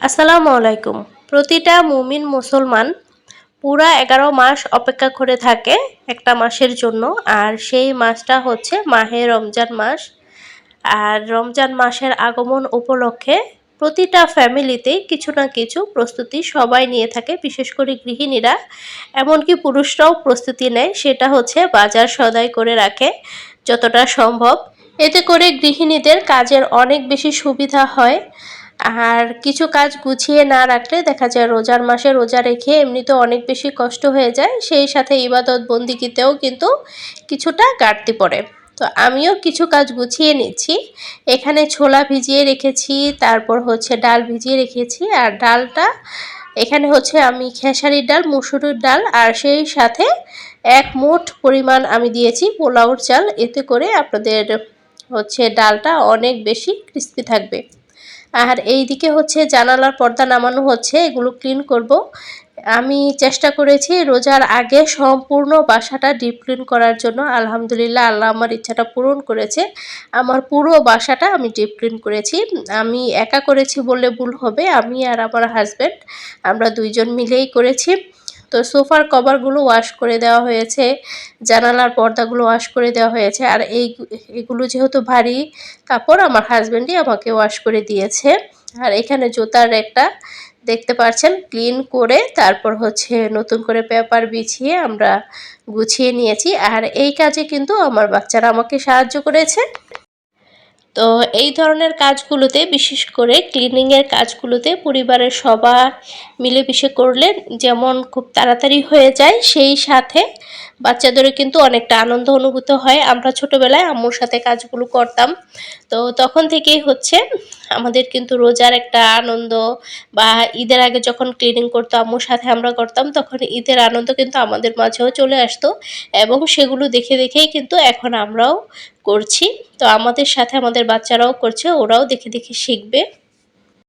আসসালামু আলাইকুম প্রতিটা মুমিন মুসলমান পুরা এগারো মাস অপেক্ষা করে থাকে একটা মাসের জন্য, আর সেই মাসটা হচ্ছে মাহে রমজান মাস। আর রমজান মাসের আগমন উপলক্ষে প্রতিটা ফ্যামিলিতেই কিছু না কিছু প্রস্তুতি সবাই নিয়ে থাকে, বিশেষ করে গৃহিণীরা। এমনকি পুরুষরাও প্রস্তুতি নেয়, সেটা হচ্ছে বাজার সদাই করে রাখে যতটা সম্ভব। এতে করে গৃহিণীদের কাজের অনেক বেশি সুবিধা হয়। আর কিছু কাজ গুছিয়ে না রাখলে দেখা যায় রোজার মাসে রোজা রেখে এমনিতে অনেক বেশি কষ্ট হয়ে যায়, সেই সাথে ইবাদত বন্দিকিতেও কিন্তু কিছুটা ঘাটতি পড়ে। তো আমিও কিছু কাজ গুছিয়ে নিচ্ছি। এখানে ছোলা ভিজিয়ে রেখেছি, তারপর হচ্ছে ডাল ভিজিয়ে রেখেছি, আর ডালটা, এখানে হচ্ছে আমি খেসারির ডাল, মুসুরির ডাল, আর সেই সাথে এক মুঠ পরিমাণ আমি দিয়েছি পোলাওর চাল। এতে করে আপনাদের হচ্ছে ডালটা অনেক বেশি ক্রিস্পি থাকবে। আর এই দিকে হচ্ছে জানালার পর্দা নামানো হচ্ছে, এগুলো ক্লিন করব। আমি চেষ্টা করেছি রোজার আগে সম্পূর্ণ বাসাটা ডিপ ক্লিন করার জন্য। আলহামদুলিল্লাহ আল্লাহ আমার ইচ্ছাটা পূরণ করেছে। আমার পুরো বাসাটা আমি ডিপ ক্লিন করেছি। আমি একা করেছি বললে ভুল হবে, আমি আর আমার হাজব্যান্ড আমরা দুইজন মিলেই করেছি। তো সোফার কভারগুলো ওয়াশ করে দেওয়া হয়েছে, জানালার পর্দাগুলো ওয়াশ করে দেওয়া হয়েছে। আর এই এগুলো যেহেতু ভারী কাপড় আমার হাজব্যান্ডই আমাকে ওয়াশ করে দিয়েছে। আর এখানে জুতার একটা দেখতে পাচ্ছেন ক্লিন করে তারপর হচ্ছে নতুন করে পেপার বিছিয়ে আমরা গুছিয়ে নিয়েছি। আর এই কাজে কিন্তু আমার বাচ্চারা আমাকে সাহায্য করেছে। তো এই ধরনের কাজগুলোতে, বিশেষ করে ক্লিনিংয়ের কাজগুলোতে পরিবারের সবাই মিলেমিশে করলে যেমন খুব তাড়াতাড়ি হয়ে যায়, সেই সাথে বাচ্চাদেরও কিন্তু অনেকটা আনন্দ অনুভূত হয়। আমরা ছোটোবেলায় আম্মুর সাথে কাজগুলো করতাম। তো তখন থেকেই হচ্ছে আমাদের কিন্তু রোজার একটা আনন্দ বা ঈদের আগে যখন ক্লিনিং করতো, আম্মুর সাথে আমরা করতাম, তখন ঈদের আনন্দ কিন্তু আমাদের মাঝেও চলে আসতো এবং সেগুলো দেখে দেখেই কিন্তু এখন আমরাও করছি। তো আমাদের সাথে আমাদের বাচ্চারাও করছে, ওরাও দেখে দেখে শিখবে।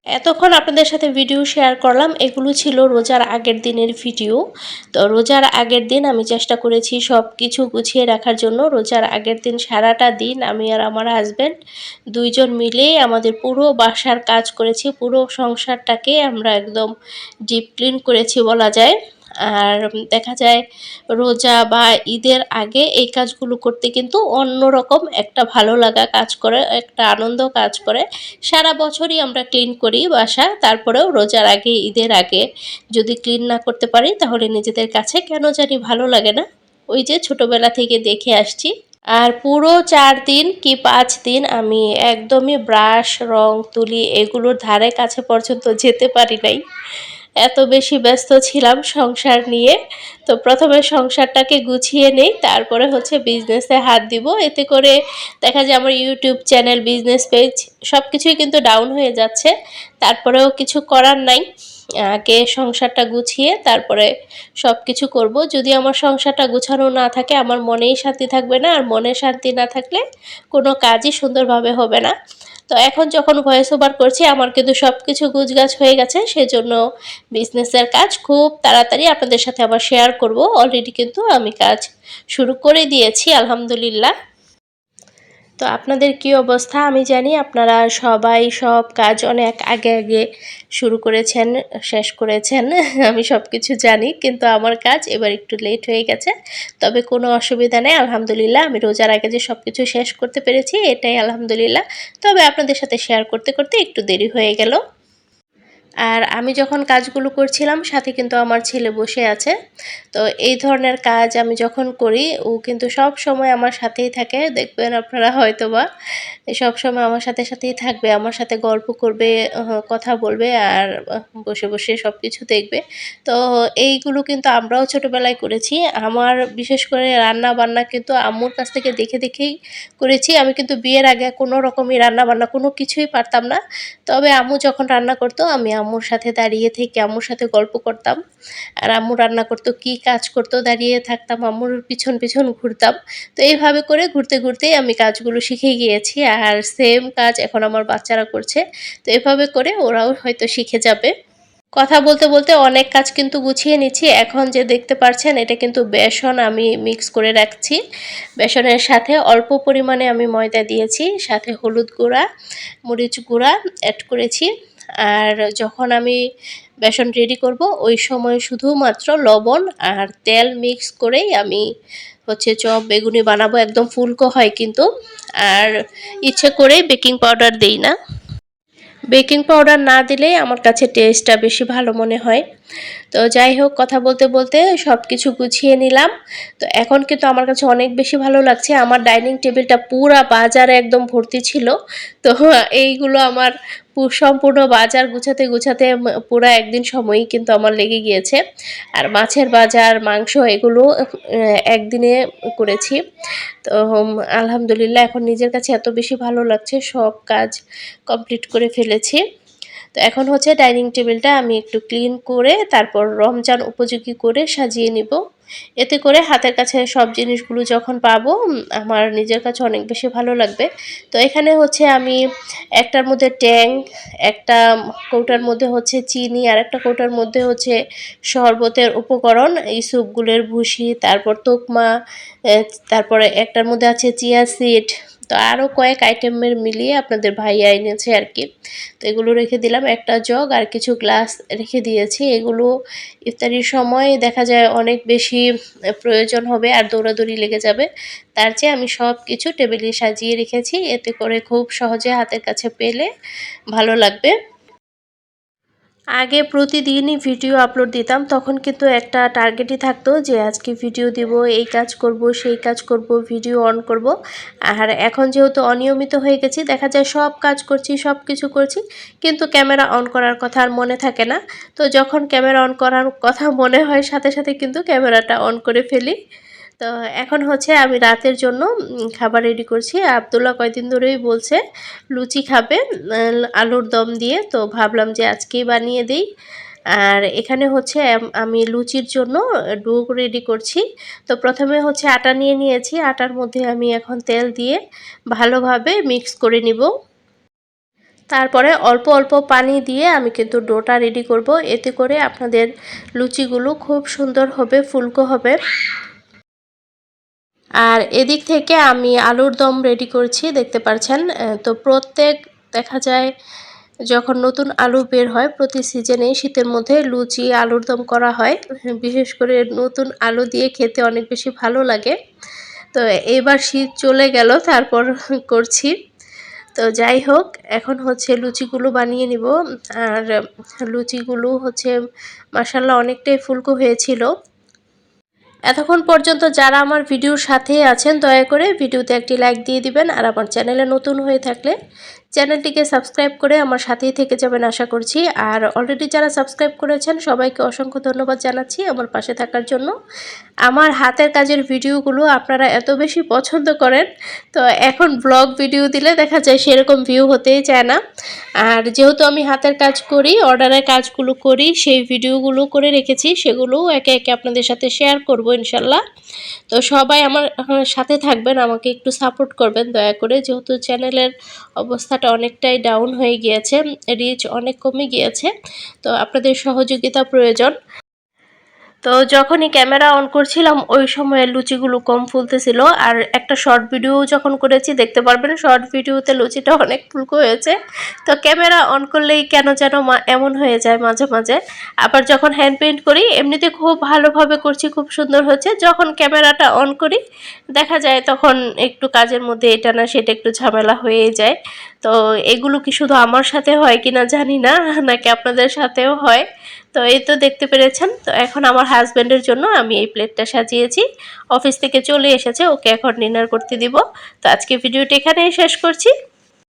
এতক্ষণ আপনাদের সাথে ভিডিও শেয়ার করলাম, এগুলো ছিল রোজার আগের দিনের ভিডিও তো রোজার আগের দিন আমি চেষ্টা করেছি সব কিছু গুছিয়ে রাখার জন্য। রোজার আগের দিন সারাটা দিন আমি আর আমার হাজব্যান্ড দুইজন মিলে আমাদের পুরো বাসার কাজ করেছি, পুরো সংসারটাকে আমরা একদম ডিপ ক্লিন করেছি বলা যায়। আর দেখা যায় রোজা বা ঈদের আগে এই কাজগুলো করতে কিন্তু অন্যরকম একটা ভালো লাগা কাজ করে, একটা আনন্দ কাজ করে। সারা বছরই আমরা ক্লিন করি বাসা, তারপরেও রোজার আগে, ঈদের আগে যদি ক্লিন না করতে পারি তাহলে নিজেদের কাছে কেন জানি ভালো লাগে না। ওই যে ছোটোবেলা থেকে দেখে আসছি। আর পুরো চার দিন কি পাঁচ দিন আমি একদমই ব্রাশ রং, তুলি এগুলোর ধারে কাছে পর্যন্ত যেতে পারি নাই। এত বেশি ব্যস্ত ছিলাম সংসার নিয়ে। তো প্রথমে সংসারটাকে গুছিয়ে নেই, তারপরে হচ্ছে বিজনেসে হাত দিব। এতে করে দেখা যায় আমার ইউটিউব চ্যানেল বিজনেস পেজ সব কিছুই কিন্তু ডাউন হয়ে যাচ্ছে। তারপরেও কিছু করার নাই। আগে সংসারটা গুছিয়ে তারপরে সব কিছু করব। যদি আমার সংসারটা গুছানো না থাকে, আমার মনেই শান্তি থাকবে না। আর মনে শান্তি না থাকলে কোনো কাজই সুন্দরভাবে হবে না। তো এখন যখন ভয়েস ওভার করছি, আমার কিন্তু সব কিছু গুজগাছ হয়ে গেছে, সেজন্য বিজনেসের কাজ খুব তাড়াতাড়ি আপনাদের সাথে আবার শেয়ার করব। অলরেডি কিন্তু আমি কাজ শুরু করে দিয়েছি, আলহামদুলিল্লাহ। তো আপনাদের কি অবস্থা? আমি জানি আপনারা সবাই সব কাজ অনেক আগে আগে শুরু করেছেন, শেষ করেছেন, আমি সব কিছু জানি, কিন্তু আমার কাজ এবার একটু লেট হয়ে গেছে। তবে কোনো অসুবিধা নেই, আলহামদুলিল্লাহ, আমি রোজার আগে যে সব কিছু শেষ করতে পেরেছি, এটাই আলহামদুলিল্লাহ। তবে আপনাদের সাথে শেয়ার করতে করতে একটু দেরি হয়ে গেল। আর আমি যখন কাজগুলো করছিলাম, সাথে কিন্তু আমার ছেলে বসে আছে। তো এই ধরনের কাজ আমি যখন করি, ও কিন্তু সব সময় আমার সাথেই থাকে। দেখবেন আপনারা হয়তো বা সব সময় আমার সাথে সাথেই থাকবে, আমার সাথে গল্প করবে কথা বলবে আর বসে বসে সব কিছু দেখবে। তো এইগুলো কিন্তু আমরাও ছোটোবেলায় করেছি। আমার বিশেষ করে রান্না বান্না কিন্তু আম্মুর কাছ থেকে দেখে দেখেই করেছি। আমি কিন্তু বিয়ের আগে কোনো রকমই রান্না বান্না কোনো কিছুই পারতাম না। তবে আম্মু যখন রান্না করতো, আমি আম্মুর সাথে দাঁড়িয়ে থেকে আম্মুর সাথে গল্প করতাম। আর আম্মু রান্না করতো, কি কাজ করতো, দাঁড়িয়ে থাকতাম, আম্মুর পিছন পিছন ঘুরতাম। তো এইভাবে করে ঘুরতে ঘুরতেই আমি কাজগুলো শিখে গিয়েছি। আর সেম কাজ এখন আমার বাচ্চারা করছে। তো এভাবে করে ওরাও হয়তো শিখে যাবে। কথা বলতে বলতে অনেক কাজ কিন্তু গুছিয়ে নিচ্ছি। এখন যে দেখতে পাচ্ছেন এটা কিন্তু বেসন আমি মিক্স করে রাখছি। বেসনের সাথে অল্প পরিমাণে আমি ময়দা দিয়েছি, সাথে হলুদ গুঁড়া, মরিচ গুঁড়া অ্যাড করেছি। আর যখন আমি বেসন রেডি করব, ওই সময় শুধুমাত্র লবণ আর তেল মিক্স করেই আমি হচ্ছে চপ, বেগুনি বানাবো, একদম ফুলকো হয় কিন্তু। আর ইচ্ছে করে বেকিং পাউডার দেই না। বেকিং পাউডার না দিলে আমার কাছে টেস্টটা বেশি ভালো মনে হয়। তো যাই হোক, কথা বলতে বলতে সব কিছু গুছিয়ে নিলাম। তো এখন কিন্তু আমার কাছে অনেক বেশি ভালো লাগছে। আমার ডাইনিং টেবিলটা পুরা বাজারে একদম ভর্তি ছিল। তো এইগুলো আমার সম্পূর্ণ বাজার গুছাতে গুছাতে পুরো একদিন সময়ই কিন্তু আমার লেগে গিয়েছে। আর মাছের বাজার, মাংস এগুলো একদিনে করেছি। তো আলহামদুলিল্লাহ এখন নিজের কাছে এত বেশি ভালো লাগছে। সব কাজ কমপ্লিট করে ফেলেছি। তো এখন হচ্ছে ডাইনিং টেবিলটা আমি একটু ক্লিন করে তারপর রমজান উপযোগী করে সাজিয়ে নিব। এতে করে হাতের কাছে সব জিনিসগুলো যখন পাবো আমার নিজের কাছে অনেক বেশি ভালো লাগবে। তো এখানে হচ্ছে আমি একটার মধ্যে ট্যাং, একটা কৌটার মধ্যে হচ্ছে চিনি, আর একটা কৌটার মধ্যে হচ্ছে শরবতের উপকরণ, এই স্যুপগুলোর ভুসি, তারপর তোকমা তারপরে একটার মধ্যে আছে চিয়া সিড তো আরও কয়েক আইটেমের মিলিয়ে আপনাদের ভাইয়া এনেছে আর কি। তো এগুলো রেখে দিলাম, একটা জগ আর কিছু গ্লাস রেখে দিয়েছি। এগুলো ইফতারির সময় দেখা যায় অনেক বেশি প্রয়োজন হবে আর দৌড়াদৌড়ি লেগে যাবে। তার চেয়ে আমি সব কিছু টেবিলে সাজিয়ে রেখেছি, এতে করে খুব সহজে হাতের কাছে পেলে ভালো লাগবে। আগে প্রতিদিনই ভিডিও আপলোড দিতাম, তখন কিন্তু একটা টার্গেটই থাকতো যে আজকে ভিডিও দিব, এই কাজ করব, সেই কাজ করব ভিডিও অন করব। আর এখন যেহেতু অনিয়মিত হয়ে গেছি, দেখা যায় সব কাজ করছি, সব কিছু করছি, কিন্তু ক্যামেরা অন করার কথা আর মনে থাকে না। তো যখন ক্যামেরা অন করার কথা মনে হয়, সাথে সাথে কিন্তু ক্যামেরাটা অন করে ফেলি। তো এখন হচ্ছে আমি রাতের জন্য খাবার রেডি করছি। আবদুল্লাহ কয়দিন ধরেই বলছে, লুচি খাবে আলুর দম দিয়ে। তো ভাবলাম যে আজকেই বানিয়ে দিই। আর এখানে হচ্ছে আমি লুচির জন্য ডো রেডি করছি। তো প্রথমে হচ্ছে আটা নিয়ে নিয়েছি। আটার মধ্যে আমি এখন তেল দিয়ে ভালোভাবে মিক্স করে নিব। তারপরে অল্প অল্প পানি দিয়ে আমি কিন্তু ডোটা রেডি করব। এতে করে আপনাদের লুচিগুলো খুব সুন্দর হবে, ফুলকো হবে। আর এদিক থেকে আমি আলুর দম রেডি করছি, দেখতে পারছেন? তো প্রত্যেক, দেখা যায়, যখন নতুন আলু বের হয়, প্রতি সিজনে শীতের মধ্যে লুচি, আলুর দম করা হয়। বিশেষ করে নতুন আলু দিয়ে খেতে অনেক বেশি ভালো লাগে। তো এবার শীত চলে গেল, তারপর করছি। তো যাই হোক, এখন হচ্ছে লুচিগুলো বানিয়ে নিব। আর লুচিগুলো হচ্ছে মাসাল্লাহ অনেকটাই ফুলকো হয়েছিল। এতক্ষণ পর্যন্ত যারা আমার ভিডিওর সাথে আছেন, দয়া করে ভিডিওতে একটি লাইক দিয়ে দিবেন আর আমার চ্যানেলে নতুন হয়ে থাকলে চ্যানেলটিকে সাবস্ক্রাইব করে আমার সাথেই থেকে যাবেন আশা করছি। আর অলরেডি যারা সাবস্ক্রাইব করেছেন, সবাইকে অসংখ্য ধন্যবাদ জানাচ্ছি আমার পাশে থাকার জন্য। আমার হাতের কাজের ভিডিওগুলো আপনারা এত বেশি পছন্দ করেন, তো এখন ব্লগ ভিডিও দিলে দেখা যায় সেরকম ভিউ হতেই চায় না। আর যেহেতু আমি হাতের কাজ করি অর্ডারের কাজগুলো করি, সেই ভিডিওগুলো করে রেখেছি, সেগুলোও একে একে আপনাদের সাথে শেয়ার করব ইনশাল্লাহ। তো সবাই আমার সাথে থাকবেন, আমাকে একটু সাপোর্ট করবেন, দয়া করে। যেহেতু চ্যানেলের অবস্থাটা অনেকটাই ডাউন হয়ে গিয়েছে রিচ অনেক কমে গিয়েছে। তো আপনাদের সহযোগিতা প্রয়োজন। তো যখনই ক্যামেরা অন করছিলাম, ওই সময়ে লুচিগুলো কম ফুলতেছিল। আর একটা শর্ট ভিডিও যখন করেছি, দেখতে পারবেন শর্ট ভিডিওতে লুচিটা অনেক ফুলকো হয়েছে। তো ক্যামেরা অন করলেই কেন যেন এমন হয়ে যায় মাঝে মাঝে। আবার যখন হ্যান্ড পেন্ট করি, এমনিতে খুব ভালোভাবে করছি, খুব সুন্দর হচ্ছে। যখন ক্যামেরাটা অন করি, দেখা যায় তখন একটু কাজের মধ্যে এটা না, সেটা একটু ঝামেলা হয়ে যায়। তো এগুলো কি শুধু আমার সাথে হয় কিনা জানি না, নাকি আপনাদের সাথেও হয়। তো এই তো দেখতে পেরেছেন। তো এখন আমার হাজব্যান্ডের জন্য আমি এই প্লেটটা সাজিয়েছি। অফিস থেকে চলে এসেছে, ওকে এখন ডিনার করতে দিব। তো আজকে ভিডিওটি এখানেই শেষ করছি।